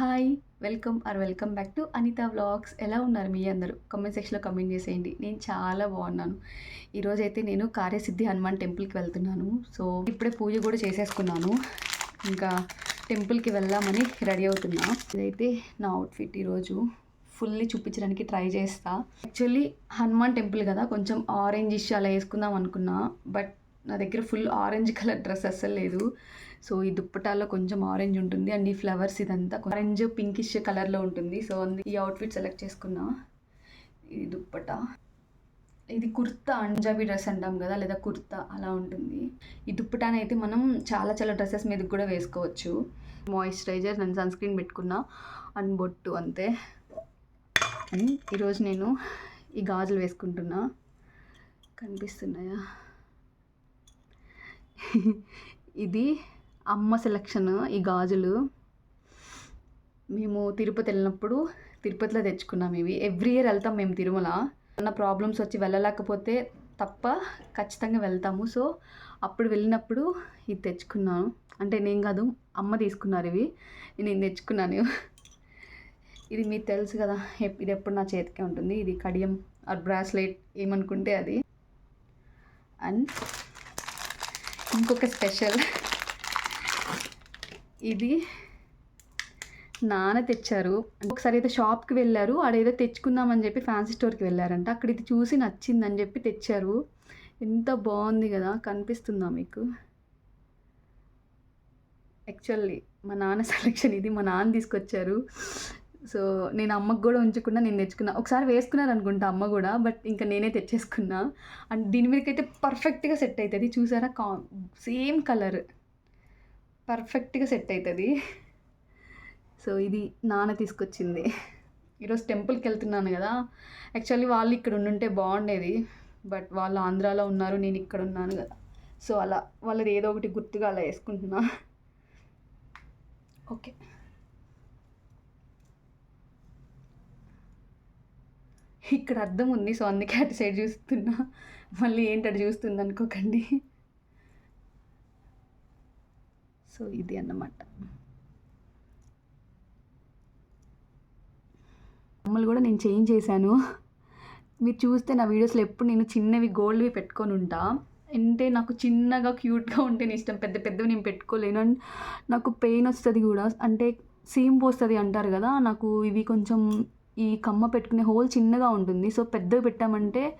Hi welcome or welcome back to Anitha vlogs. ఎలా ఉన్నారు మీ అందరూ? కమెంట్ సెక్షన్లో కమెంట్ చేసేయండి. నేను చాలా బాగున్నాను. ఈరోజైతే నేను కార్యసిద్ధి హనుమాన్ టెంపుల్కి వెళ్తున్నాను. సో ఇప్పుడే పూజ కూడా చేసేసుకున్నాను. ఇంకా టెంపుల్కి వెళ్దామని రెడీ అవుతున్నా. ఇదైతే నా అవుట్ఫిట్ ఈరోజు. ఫుల్లీ చూపించడానికి ట్రై చేస్తా. యాక్చువల్లీ హనుమాన్ టెంపుల్ కదా కొంచెం ఆరెంజ్ ఇష్యూ అలా వేసుకుందాం అనుకున్నా. బట్ నా దగ్గర ఫుల్ ఆరెంజ్ కలర్ డ్రెస్ అస్సలు లేదు. సో ఈ దుప్పటాల్లో కొంచెం ఆరెంజ్ ఉంటుంది అండ్ ఈ ఫ్లవర్స్ ఇదంతా ఆరెంజ్ పింకిష్ కలర్లో ఉంటుంది. సో అందు ఈ అవుట్ఫిట్ సెలెక్ట్ చేసుకున్నా. ఇది దుప్పట? ఇది కుర్తా అంజాబీ డ్రెస్ అంటాం కదా లేదా కుర్తా అలా ఉంటుంది. ఈ దుప్పటానైతే మనం చాలా చాలా డ్రెస్సెస్ మీద కూడా వేసుకోవచ్చు. మాయిశ్చరైజర్ నేను సన్ స్క్రీన్ పెట్టుకున్నా. అండ్ బొట్టు అంతే. ఈరోజు నేను ఈ గాజులు వేసుకుంటున్నా. కనిపిస్తున్నాయా? ఇది అమ్మ సెలక్షన్ ఈ గాజులు. మేము తిరుపతి వెళ్ళినప్పుడు తిరుపతిలో తెచ్చుకున్నాం ఇవి. ఎవ్రీ ఇయర్ వెళ్తాం మేము తిరుమల. ఏమన్నా ప్రాబ్లమ్స్ వచ్చి వెళ్ళలేకపోతే తప్ప ఖచ్చితంగా వెళ్తాము. సో అప్పుడు వెళ్ళినప్పుడు ఇది తెచ్చుకున్నాను. అంటే నేను కాదు అమ్మ తీసుకున్నారు ఇవి. నేను తెచ్చుకున్నాను. ఇది మీకు తెలుసు కదా ఇది ఎప్పుడు నా చేతికే ఉంటుంది. ఇది కడియం ఆర్ బ్రాస్లెట్ ఏమనుకుంటే అది. అండ్ ఇంకొక స్పెషల్ ఇది నాన్న తెచ్చారు. ఒకసారి అయితే షాప్కి వెళ్ళారు. ఆడేదో తెచ్చుకుందామని చెప్పి ఫ్యాన్సీ స్టోర్కి వెళ్ళారంట. అక్కడ ఇది చూసి నచ్చిందని చెప్పి తెచ్చారు. ఎంత బాగుంది కదా కనిపిస్తుందా మీకు? యాక్చువల్లీ మా నాన్న సెలెక్షన్ ఇది మా నాన్న తీసుకొచ్చారు. సో నేను అమ్మకు కూడా ఉంచకుండా నేను తెచ్చుకున్నా. ఒకసారి వేసుకున్నారు అనుకుంటా అమ్మ కూడా బట్ ఇంకా నేనే తెచ్చేసుకున్నా. అండ్ దీని మీదకైతే పర్ఫెక్ట్గా సెట్ అవుతుంది చూసారా? కా సేమ్ కలర్. పర్ఫెక్ట్గా సెట్ అవుతుంది సో ఇది నాన్న తీసుకొచ్చింది. ఈరోజు టెంపుల్కి వెళ్తున్నాను కదా. యాక్చువల్లీ వాళ్ళు ఇక్కడ ఉండుంటే బాగుండేది. బట్ వాళ్ళు ఆంధ్రాలో ఉన్నారు నేను ఇక్కడ ఉన్నాను కదా. సో అలా వాళ్ళది ఏదో ఒకటి గుర్తుగా అలా వేసుకుంటున్నా. ఓకే. ఇక్కడ అర్థం ఉంది. సో అందుకే అటు సైడ్ చూస్తున్నా. మళ్ళీ ఏంటో చూస్తుంది అనుకోకండి. సో ఇది అన్నమాట. బొమ్మలు కూడా నేను చేంజ్ చేశాను. మీరు చూస్తే నా వీడియోస్లో ఎప్పుడు నేను చిన్నవి గోల్డ్వి పెట్టుకొని ఉంటా. అంటే నాకు చిన్నగా క్యూట్గా ఉంటే నేను ఇష్టం. పెద్ద పెద్దవి నేను పెట్టుకోలేను. అండ్ నాకు పెయిన్ వస్తుంది కూడా. అంటే సీమ్ పోస్తుంది అంటారు కదా. నాకు ఇవి కొంచెం ఈ కమ్మ పెట్టుకునే హోల్ చిన్నగా ఉంటుంది. సో పెద్దవి పెట్టామంటే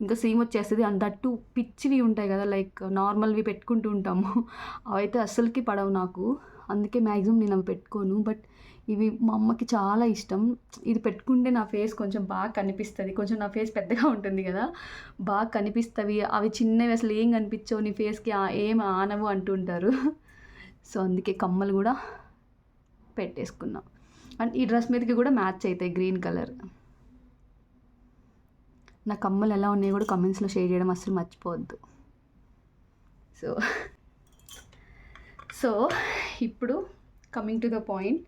ఇంకా సేమ్ వచ్చేస్తుంది. అండ్ దట్టు పిచ్చివి ఉంటాయి కదా లైక్ నార్మల్వి పెట్టుకుంటూ ఉంటాము. అవైతే అస్సలకి పడవు నాకు. అందుకే మ్యాక్సిమం నేను అవి పెట్టుకోను. బట్ ఇవి మా అమ్మకి చాలా ఇష్టం. ఇది పెట్టుకుంటే నా ఫేస్ కొంచెం బాగా కనిపిస్తుంది. కొంచెం నా ఫేస్ పెద్దగా ఉంటుంది కదా బాగా కనిపిస్తవి అవి చిన్నవి అసలు ఏం కనిపించవు. నీ ఫేస్కి ఏం ఆనవు అంటుంటారు. సో అందుకే కమ్మలు కూడా పెట్టేసుకున్నాం. అండ్ ఈ డ్రెస్ మీదకి కూడా మ్యాచ్ అవుతాయి గ్రీన్ కలర్. నా కమ్మలు ఎలా ఉన్నాయో కూడా కమెంట్స్లో షేర్ చేయడం అస్సలు మర్చిపోవద్దు. సో సో ఇప్పుడు కమింగ్ టు ద పాయింట్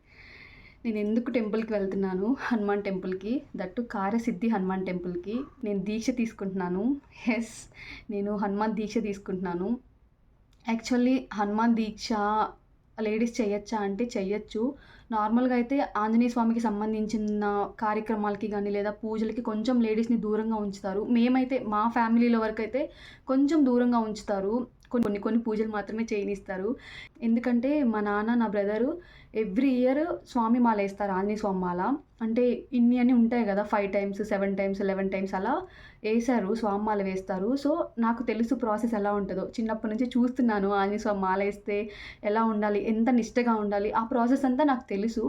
నేను ఎందుకు టెంపుల్కి వెళ్తున్నాను? హనుమాన్ టెంపుల్కి దట్టు కార్యసిద్ధి హనుమాన్ టెంపుల్కి నేను దీక్ష తీసుకుంటున్నాను. ఎస్ నేను హనుమాన్ దీక్ష తీసుకుంటున్నాను. యాక్చువల్లీ హనుమాన్ దీక్ష లేడీస్ చేయొచ్చా అంటే చెయ్యొచ్చు నార్మల్గా అయితే ఆంజనేయ స్వామికి సంబంధించిన కార్యక్రమాలకి కానీ లేదా పూజలకి కొంచెం లేడీస్ని దూరంగా ఉంచుతారు. మేమైతే మా ఫ్యామిలీలో వరకు అయితే కొంచెం దూరంగా ఉంచుతారు. కొన్ని కొన్ని పూజలు మాత్రమే చేయనిస్తారు. ఎందుకంటే మా నాన్న నా బ్రదరు ఎవ్రీ ఇయర్ స్వామి మాల వేస్తారు ఆంజనేయ స్వామి మాల. అంటే ఇన్ని అని ఉంటాయి కదా five times seven times eleven times అలా వేశారు స్వామి మాల వేస్తారు. సో నాకు తెలుసు ప్రాసెస్ ఎలా ఉంటుందో. చిన్నప్పటి నుంచి చూస్తున్నాను ఆంజనేయ స్వామి మాల వేస్తే ఎలా ఉండాలి ఎంత నిష్టగా ఉండాలి ఆ ప్రాసెస్ అంతా నాకు తెలుసు.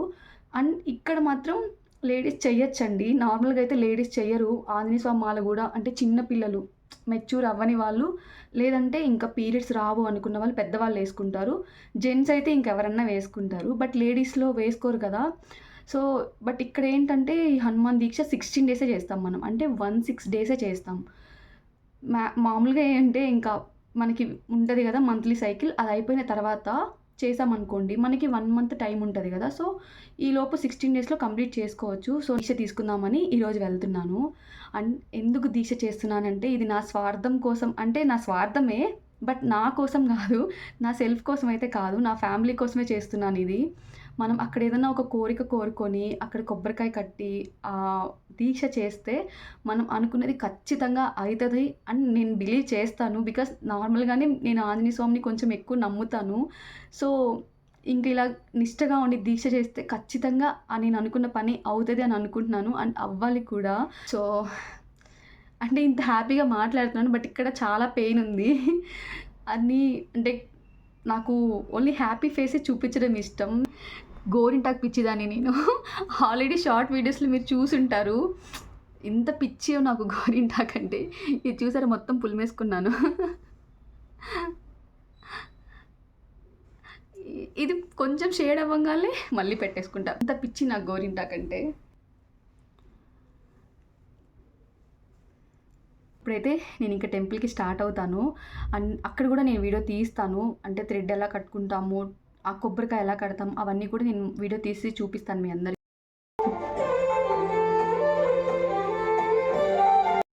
అండ్ ఇక్కడ మాత్రం లేడీస్ చెయ్యొచ్చండి. నార్మల్గా అయితే లేడీస్ చెయ్యరు. ఆంజనేయ స్వామి మాల కూడా అంటే చిన్న పిల్లలు మెచ్యూర్ అవ్వని వాళ్ళు లేదంటే ఇంకా పీరియడ్స్ రావు అనుకున్న వాళ్ళు పెద్దవాళ్ళు వేసుకుంటారు. జెంట్స్ అయితే ఇంకెవరన్నా వేసుకుంటారు. బట్ లేడీస్లో వేసుకోరు కదా. సో బట్ ఇక్కడ ఏంటంటే ఈ హనుమాన్ దీక్ష సిక్స్టీన్ డేసే చేస్తాం మనం. అంటే వన్ సిక్స్ డేసే చేస్తాం. మా మామూలుగా ఏంటంటే ఇంకా మనకి ఉంటుంది కదా మంత్లీ సైకిల్. అది అయిపోయిన తర్వాత చేసామనుకోండి మనకి వన్ మంత్ టైం ఉంటుంది కదా. సో ఈ లోపు సిక్స్టీన్ డేస్లో కంప్లీట్ చేసుకోవచ్చు. సో దీక్ష తీసుకుందామని ఈరోజు వెళ్తున్నాను. అండ్ ఎందుకు దీక్ష చేస్తున్నానంటే ఇది నా స్వార్థం కోసం అంటే నా స్వార్థమే బట్ నా కోసం కాదు నా సెల్ఫ్ కోసం అయితే కాదు నా ఫ్యామిలీ కోసమే చేస్తున్నాను ఇది. మనం అక్కడ ఏదైనా ఒక కోరిక కోరుకొని అక్కడ కొబ్బరికాయ కట్టి దీక్ష చేస్తే మనం అనుకున్నది ఖచ్చితంగా అవుతుంది అని నేను బిలీవ్ చేస్తాను. బికాస్ నార్మల్గానే నేను ఆంజనేయ స్వామిని కొంచెం ఎక్కువ నమ్ముతాను. సో ఇంక ఇలా నిష్టగా ఉండి దీక్ష చేస్తే ఖచ్చితంగా నేను అనుకున్న పని అవుతుంది అని అనుకుంటున్నాను. అండ్ అవ్వాలి కూడా. సో అంటే ఇంత హ్యాపీగా మాట్లాడుతున్నాను బట్ ఇక్కడ చాలా పెయిన్ ఉంది. అన్నీ అంటే నాకు ఓన్లీ హ్యాపీ ఫేసే చూపించడం ఇష్టం. గోరింటాకు పిచ్చిదాన్ని నేను. ఆల్రెడీ షార్ట్ వీడియోస్లో మీరు చూసుంటారు. ఇంత పిచ్చి నాకు గోరింటాకు అంటే. ఇది చూసారా? మొత్తం పులిమేసుకున్నాను. ఇది కొంచెం షేడ్ అవ్వగానే మళ్ళీ పెట్టేసుకుంటా. అంత పిచ్చి నాకు గోరింటాకంటే ఇప్పుడైతే నేను ఇంకా టెంపుల్కి స్టార్ట్ అవుతాను. అండ్ అక్కడ కూడా నేను వీడియో తీస్తాను. అంటే థ్రెడ్ ఎలా కట్టుకుంటాము ఆ కొబ్బరికాయ ఎలా కడతాం అవన్నీ కూడా నేను వీడియో తీసి చూపిస్తాను మీ అందరికి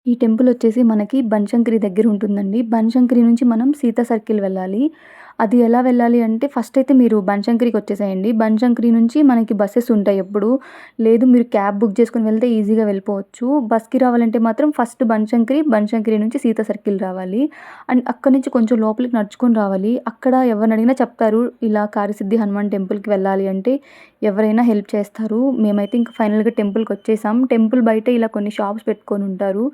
ఈ టెంపుల్ వచ్చేసి మనకి బన్శంకరి దగ్గర ఉంటుందండి. బన్శంకరి నుంచి మనం సీతా సర్కిల్ వెళ్ళాలి. అది ఎలా వెళ్ళాలి అంటే ఫస్ట్ అయితే మీరు బనశంకరికి వచ్చేసేయండి. బనశంకరి నుంచి మనకి బస్సెస్ ఉంటాయి ఎప్పుడు. లేదు మీరు క్యాబ్ బుక్ చేసుకుని వెళ్తే ఈజీగా వెళ్ళిపోవచ్చు. బస్కి రావాలంటే మాత్రం ఫస్ట్ బనశంకరి బనశంకరి నుంచి సీత సర్కిల్ రావాలి. అండ్ అక్కడి నుంచి కొంచెం లోపలికి నడుచుకొని రావాలి. అక్కడ ఎవరిని అడిగినా చెప్తారు ఇలా కారిసిద్ధి హనుమాన్ టెంపుల్కి వెళ్ళాలి అంటే ఎవరైనా హెల్ప్ చేస్తారు. మేమైతే ఇంకా ఫైనల్గా టెంపుల్కి వచ్చేసాం. టెంపుల్ బయట ఇలా కొన్ని షాప్స్ పెట్టుకొని ఉంటారు.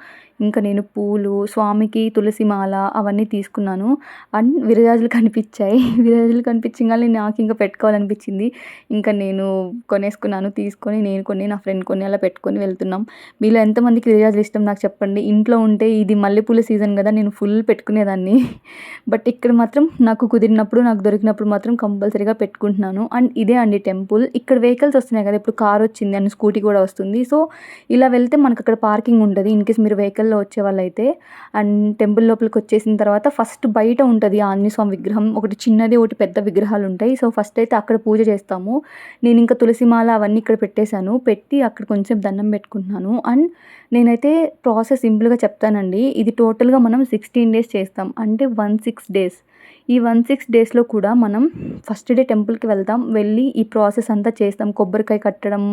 ఇంకా నేను పూలు స్వామికి తులసి మాల అవన్నీ తీసుకున్నాను. అండ్ విరజాజులు కనిపించాయి. విరజాజులు కనిపించగానే నాకు ఇంకా పెట్టుకోవాలనిపించింది. ఇంకా నేను కొనేసుకున్నాను తీసుకొని నేను కొన్ని నా ఫ్రెండ్ కొన్ని అలా పెట్టుకొని వెళ్తున్నాం. మీలో ఎంతమందికి విరజాజులు ఇష్టం నాకు చెప్పండి. ఇంట్లో ఉంటే ఇది మల్లెపూల సీజన్ కదా నేను ఫుల్ పెట్టుకునేదాన్ని. బట్ ఇక్కడ మాత్రం నాకు కుదిరినప్పుడు నాకు దొరికినప్పుడు మాత్రం కంపల్సరీగా పెట్టుకుంటున్నాను. అండ్ ఇదే అండి టెంపుల్. ఇక్కడ వెహికల్స్ వస్తున్నాయి కదా ఇప్పుడు కార్ వచ్చింది అండ్ స్కూటీ కూడా వస్తుంది. సో ఇలా వెళ్తే మనకు అక్కడ పార్కింగ్ ఉంటుంది. ఇన్ కేస్ మీరు టెంపుల్లో వచ్చే వాళ్ళైతే అండ్ టెంపుల్ లోపలికి వచ్చేసిన తర్వాత ఫస్ట్ బయట ఉంటుంది ఆంజనేయ స్వామి విగ్రహం. ఒకటి చిన్నది ఒకటి పెద్ద విగ్రహాలు ఉంటాయి. సో ఫస్ట్ అయితే అక్కడ పూజ చేస్తాము. నేను ఇంకా తులసిమాల అవన్నీ ఇక్కడ పెట్టేశాను. పెట్టి అక్కడ కొంచెం దండం పెట్టుకుంటున్నాను. అండ్ నేనైతే ప్రాసెస్ సింపుల్గా చెప్తానండి. ఇది టోటల్గా మనం సిక్స్టీన్ డేస్ చేస్తాం. అంటే వన్ సిక్స్ డేస్ ఈ వన్ సిక్స్ డేస్లో కూడా మనం ఫస్ట్ డే టెంపుల్కి వెళ్తాం. వెళ్ళి ఈ ప్రాసెస్ అంతా చేస్తాం. కొబ్బరికాయ కట్టడం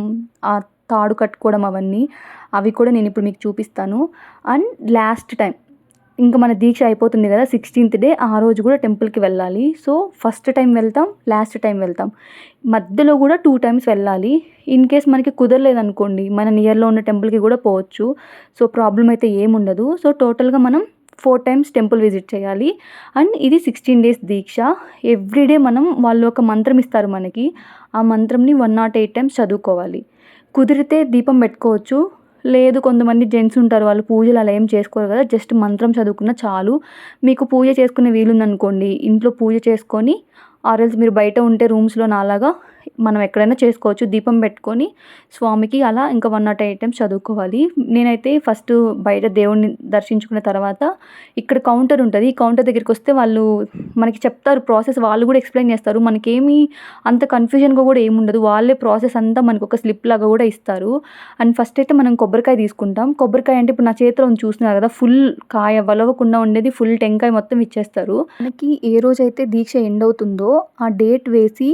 ఆ తాడు కట్టుకోవడం అవన్నీ అవి కూడా నేను ఇప్పుడు మీకు చూపిస్తాను. అండ్ లాస్ట్ టైం ఇంకా మన దీక్ష అయిపోతుంది కదా సిక్స్టీన్త్ డే ఆ రోజు కూడా టెంపుల్కి వెళ్ళాలి. సో ఫస్ట్ టైం వెళ్తాం లాస్ట్ టైం వెళ్తాం. మధ్యలో కూడా టూ టైమ్స్ వెళ్ళాలి. ఇన్ కేస్ మనకి కుదరలేదు అనుకోండి మన నియర్లో ఉన్న టెంపుల్కి కూడా పోవచ్చు. సో ప్రాబ్లం అయితే ఏముండదు సో టోటల్గా మనం ఫోర్ టైమ్స్ టెంపుల్ విజిట్ చేయాలి. అండ్ ఇది సిక్స్టీన్ డేస్ దీక్ష. ఎవ్రీడే మనం వాళ్ళు ఒక మంత్రం ఇస్తారు మనకి. ఆ మంత్రంని వన్ నాట్ ఎయిట్ టైమ్స్ చదువుకోవాలి. కుదిరితే దీపం పెట్టుకోవచ్చు. లేదు కొంతమంది జెంట్స్ ఉంటారు వాళ్ళు పూజలు అలా ఏం చేసుకోరు కదా జస్ట్ మంత్రం చదువుకున్న చాలు. మీకు పూజ చేసుకునే వీలుందనుకోండి. ఇంట్లో పూజ చేసుకొని ఆర్ఎల్స్ మీరు బయట ఉంటే రూమ్స్లో నాలాగా మనం ఎక్కడైనా చేసుకోవచ్చు. దీపం పెట్టుకొని స్వామికి అలా ఇంకా వన్ నాట్ ఐటమ్స్ చదువుకోవాలి. నేనైతే ఫస్ట్ బయట దేవుడిని దర్శించుకున్న తర్వాత ఇక్కడ కౌంటర్ ఉంటుంది. ఈ కౌంటర్ దగ్గరికి వస్తే వాళ్ళు మనకి చెప్తారు ప్రాసెస్ వాళ్ళు కూడా ఎక్స్ప్లెయిన్ చేస్తారు. మనకేమి అంత కన్ఫ్యూజన్గా కూడా ఏముండదు. వాళ్ళే ప్రాసెస్ అంతా మనకు ఒక స్లిప్ లాగా కూడా ఇస్తారు. అండ్ ఫస్ట్ అయితే మనం కొబ్బరికాయ తీసుకుంటాం. కొబ్బరికాయ అంటే ఇప్పుడు నా చేతిలో చూస్తున్నారు కదా ఫుల్ కాయ వలవకుండా ఉండేది. ఫుల్ టెంకాయ మొత్తం ఇచ్చేస్తారు. మనకి ఏ రోజైతే దీక్ష ఎండ్ అవుతుందో ఆ డేట్ వేసి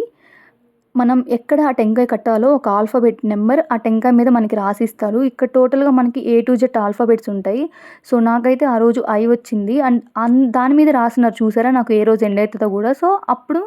మనం ఎక్కడ ఆ టెంకాయ కట్టాలో ఒక ఆల్ఫాబెట్ నెంబర్ ఆ టెంకాయ మీద మనకి రాసిస్తారు. ఇక్కడ టోటల్గా మనకి ఏ టు జెడ్ ఆల్ఫాబెట్స్ ఉంటాయి. సో నాకైతే ఆ రోజు ఐ వచ్చింది. అండ్ అన్ దాని మీద రాసినారు చూసారా? నాకు ఏ రోజు ఎండ్ అవుతుందో కూడా. సో అప్పుడు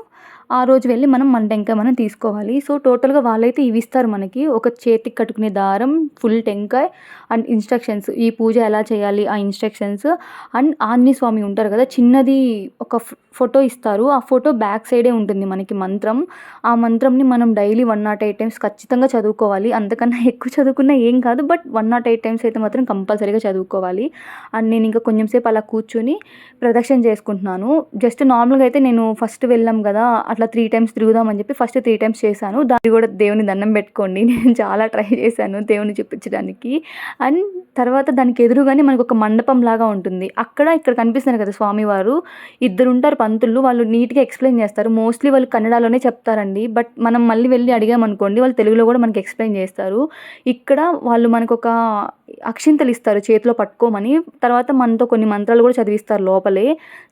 ఆ రోజు వెళ్ళి మనం మన టెంకాయ మనం తీసుకోవాలి. సో టోటల్గా వాళ్ళైతే ఇవి ఇస్తారు మనకి. ఒక చేతికి కట్టుకునే దారం ఫుల్ టెంకాయ అండ్ ఇన్స్ట్రక్షన్స్. ఈ పూజ ఎలా చేయాలి? ఆ ఇన్స్ట్రక్షన్స్. అండ్ ఆంజనేయ స్వామి ఉంటారు కదా చిన్నది ఒక ఫోటో ఇస్తారు. ఆ ఫోటో బ్యాక్ సైడే ఉంటుంది మనకి మంత్రం. ఆ మంత్రంని మనం daily one naught eight times ఖచ్చితంగా చదువుకోవాలి. అంతకన్నా ఎక్కువ చదువుకున్నా ఏం కాదు. But one naught eight times అయితే మాత్రం కంపల్సరీగా చదువుకోవాలి. అండ్ నేను ఇంకా కొంచెం సేపు అలా కూర్చొని ప్రదక్షిణ చేసుకుంటున్నాను. జస్ట్ నార్మల్గా అయితే నేను ఫస్ట్ వెళ్ళాం కదా అట్లా త్రీ టైమ్స్ తిరుగుదామని చెప్పి ఫస్ట్ త్రీ టైమ్స్ చేశాను. దాన్ని కూడా దేవుని దండం పెట్టుకోండి. నేను చాలా ట్రై చేశాను దేవుని చూపించడానికి. అండ్ తర్వాత దానికి ఎదురుగానే మనకు ఒక మండపం లాగా ఉంటుంది. అక్కడ ఇక్కడ కనిపిస్తున్నారు కదా స్వామివారు. ఇద్దరు ఉంటారు పంతులు. వాళ్ళు నీట్గా ఎక్స్ప్లెయిన్ చేస్తారు. మోస్ట్లీ వాళ్ళు కన్నడలోనే చెప్తారండి. బట్ మనం మళ్ళీ వెళ్ళి అడిగామనుకోండి వాళ్ళు తెలుగులో కూడా మనకి ఎక్స్ప్లెయిన్ చేస్తారు. ఇక్కడ వాళ్ళు మనకు ఒక అక్షింతలు ఇస్తారు చేతిలో పట్టుకోమని. తర్వాత మనతో కొన్ని మంత్రాలు కూడా చదివిస్తారు లోపలే.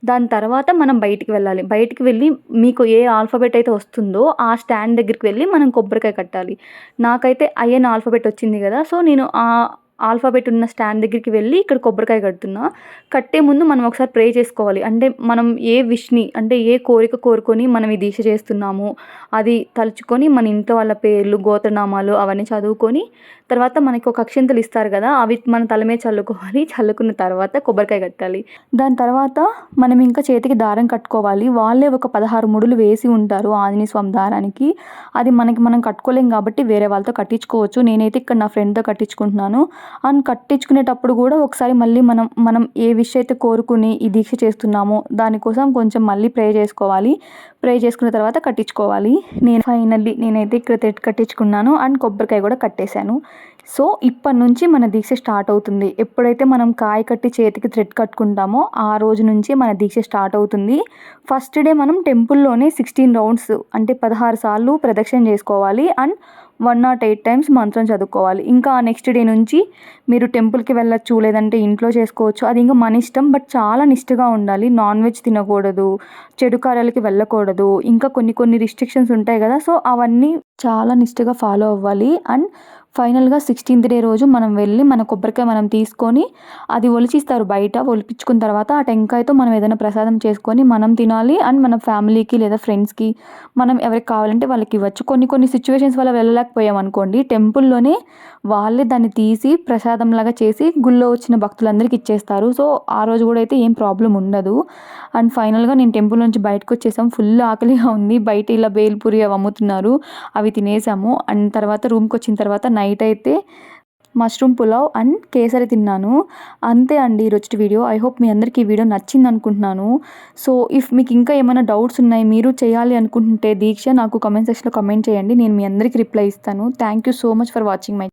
దాని తర్వాత మనం బయటికి వెళ్ళాలి. బయటికి వెళ్ళి మీకు ఏ ఆల్ఫాబెట్ అయితే వస్తుందో ఆ స్టాండ్ దగ్గరికి వెళ్ళి మనం కొబ్బరికాయ కట్టాలి. నాకైతే ఐఎన్ ఆల్ఫాబెట్ వచ్చింది కదా సో నేను ఆ ఆల్ఫాబెట్ ఉన్న స్టాండ్ దగ్గరికి వెళ్ళి ఇక్కడ కొబ్బరికాయ కడుతున్నా. కట్టే ముందు మనం ఒకసారి ప్రే చేసుకోవాలి. అంటే మనం ఏ విష్ని అంటే ఏ కోరిక కోరుకొని మనం ఈ దీక్ష చేస్తున్నాము అది తలుచుకొని మన ఇంట్లో వాళ్ళ పేర్లు గోత్రనామాలు అవన్నీ చదువుకొని తర్వాత మనకి ఒక అక్షింతలు ఇస్తారు కదా అవి మన తల మీద చల్లుకోవాలి. చల్లుకున్న తర్వాత కొబ్బరికాయ కట్టాలి. దాని తర్వాత మనం ఇంకా చేతికి దారం కట్టుకోవాలి. వాళ్ళే ఒక పదహారు ముడులు వేసి ఉంటారు ఆంజనేయ స్వామి దారానికి. అది మనకి మనం కట్టుకోలేం కాబట్టి వేరే వాళ్ళతో కట్టించుకోవచ్చు. నేనైతే ఇక్కడ నా ఫ్రెండ్తో కట్టించుకుంటున్నాను. అండ్ కట్టించుకునేటప్పుడు కూడా ఒకసారి మళ్ళీ మనం మనం ఏ విష్ అయితే కోరుకుని ఈ దీక్ష చేస్తున్నామో దానికోసం కొంచెం మళ్ళీ ప్రే చేసుకోవాలి. ప్రే చేసుకున్న తర్వాత కట్టించుకోవాలి. నేను ఫైనల్లీ నేనైతే ఇక్కడ కట్టించుకున్నాను అండ్ కొబ్బరికాయ కూడా కట్టేశాను. సో ఇప్పటి నుంచి మన దీక్ష స్టార్ట్ అవుతుంది. ఎప్పుడైతే మనం కాయ కట్టి చేతికి థ్రెడ్ కట్టుకుంటామో ఆ రోజు నుంచి మన దీక్ష స్టార్ట్ అవుతుంది. ఫస్ట్ డే మనం టెంపుల్లోనే సిక్స్టీన్ రౌండ్స్ అంటే పదహారు సార్లు ప్రదక్షిణ చేసుకోవాలి. And one naught eight times మంత్రం చదువుకోవాలి. ఇంకా నెక్స్ట్ డే నుంచి మీరు టెంపుల్కి వెళ్ళొచ్చు లేదంటే ఇంట్లో చేసుకోవచ్చు. అది ఇంకా మన ఇష్టం బట్ చాలా నిష్ఠగా ఉండాలి. నాన్ వెజ్ తినకూడదు చెడు కార్యాలకి వెళ్ళకూడదు. ఇంకా కొన్ని కొన్ని రిస్ట్రిక్షన్స్ ఉంటాయి కదా సో అవన్నీ చాలా నిష్ఠగా ఫాలో అవ్వాలి. అండ్ ఫైనల్గా సిక్స్టీన్త్ డే రోజు మనం వెళ్ళి మన కొబ్బరికాయ మనం తీసుకొని అది ఒలిచిస్తారు బయట ఒలిపించుకున్న తర్వాత ఆ టెంకాయతో మనం ఏదైనా ప్రసాదం చేసుకొని మనం తినాలి అండ్ మన ఫ్యామిలీకి లేదా ఫ్రెండ్స్కి మనం ఎవరికి కావాలంటే వాళ్ళకి ఇవ్వచ్చు. కొన్ని కొన్ని సిచ్యువేషన్స్ వల్ల వెళ్ళలేకపోయాం అనుకోండి. టెంపుల్లోనే వాళ్ళే దాన్ని తీసి ప్రసాదంలాగా చేసి గుళ్ళో వచ్చిన భక్తులందరికీ ఇచ్చేస్తారు. సో ఆ రోజు కూడా అయితే ఏం ప్రాబ్లం ఉండదు. అండ్ ఫైనల్గా నేను టెంపుల్ నుంచి బయటకు వచ్చేసాం. ఫుల్ ఆకలిగా ఉంది. బయట ఇలా బేల్పూరి అవి అమ్ముతున్నారు. అవి తినేసాము. అండ్ తర్వాత రూమ్కి వచ్చిన తర్వాత నైట్ అయితే మష్రూమ్ పులావ్ అండ్ కేసరి తిన్నాను. అంతే అండి ఈరోజు వీడియో. ఐ హోప్ మీ అందరికీ ఈ వీడియో నచ్చింది అనుకుంటున్నాను సో ఇఫ్ మీకు ఇంకా ఏమైనా డౌట్స్ ఉన్నాయి మీరు చేయాలి అనుకుంటుంటే దీక్ష నాకు కమెంట్ సెక్షన్లో కమెంట్ చేయండి. నేను మీ అందరికీ రిప్లై ఇస్తాను. Thank you so much for watching my